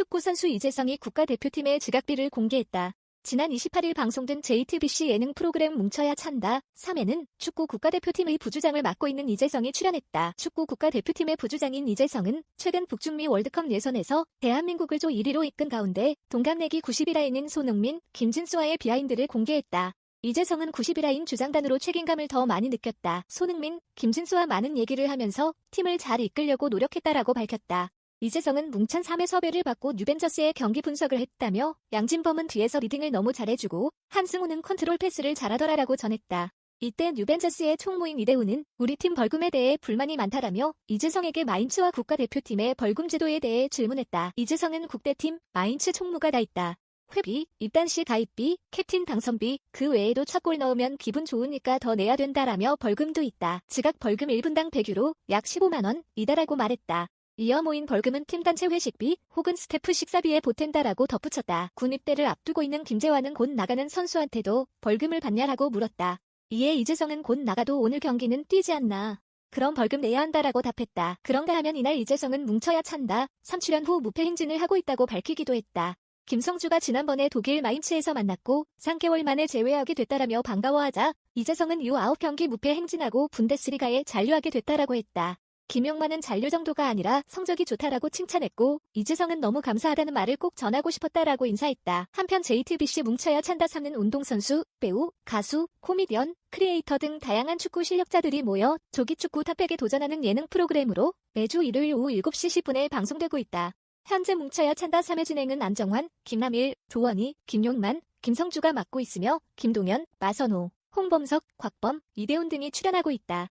축구 선수 이재성이 국가대표팀의 지각비를 공개했다. 지난 28일 방송된 JTBC 예능 프로그램 뭉쳐야 찬다 3회는 축구 국가대표팀의 부주장을 맡고 있는 이재성이 출연했다. 축구 국가대표팀의 부주장인 이재성은 최근 북중미 월드컵 예선에서 대한민국을 조 1위로 이끈 가운데 동갑내기 90이라인인 손흥민, 김진수와의 비하인드를 공개했다. 이재성은 90이라인 주장단으로 책임감을 더 많이 느꼈다. 손흥민, 김진수와 많은 얘기를 하면서 팀을 잘 이끌려고 노력했다라고 밝혔다. 이재성은 뭉찬 3회 섭외를 받고 뉴벤저스의 경기 분석을 했다며 양진범은 뒤에서 리딩을 너무 잘해주고 한승우는 컨트롤 패스를 잘하더라라고 전했다. 이때 뉴벤저스의 총무인 이대훈은 우리 팀 벌금에 대해 불만이 많다라며 이재성에게 마인츠와 국가대표팀의 벌금 제도에 대해 질문했다. 이재성은 국대팀 마인츠 총무가 다 있다. 회비, 입단시 가입비, 캡틴 당선비, 그 외에도 첫골 넣으면 기분 좋으니까 더 내야 된다라며 벌금도 있다. 지각 벌금 1분당 100유로, 약 15만원, 이다라고 말했다. 이어 모인 벌금은 팀 단체 회식비 혹은 스태프 식사비에 보탠다라고 덧붙였다. 군입대를 앞두고 있는 김재환은 곧 나가는 선수한테도 벌금을 받냐라고 물었다. 이에 이재성은 곧 나가도 오늘 경기는 뛰지 않나. 그럼 벌금 내야 한다라고 답했다. 그런가 하면 이날 이재성은 뭉쳐야 찬다. 3출연 후 무패 행진을 하고 있다고 밝히기도 했다. 김성주가 지난번에 독일 마인츠에서 만났고 3개월 만에 재회하게 됐다라며 반가워하자 이재성은 이후 9경기 무패 행진하고 분데스리가에 잔류하게 됐다라고 했다. 김용만은 잔류 정도가 아니라 성적이 좋다라고 칭찬했고 이재성은 너무 감사하다는 말을 꼭 전하고 싶었다라고 인사했다. 한편 JTBC 뭉쳐야 찬다 삼는 운동선수, 배우, 가수, 코미디언, 크리에이터 등 다양한 축구 실력자들이 모여 조기축구 탑백에 도전하는 예능 프로그램으로 매주 일요일 오후 7시 10분에 방송되고 있다. 현재 뭉쳐야 찬다 3회 진행은 안정환, 김남일, 조원희, 김용만, 김성주가 맡고 있으며 김동현, 마선호, 홍범석, 곽범, 이대훈 등이 출연하고 있다.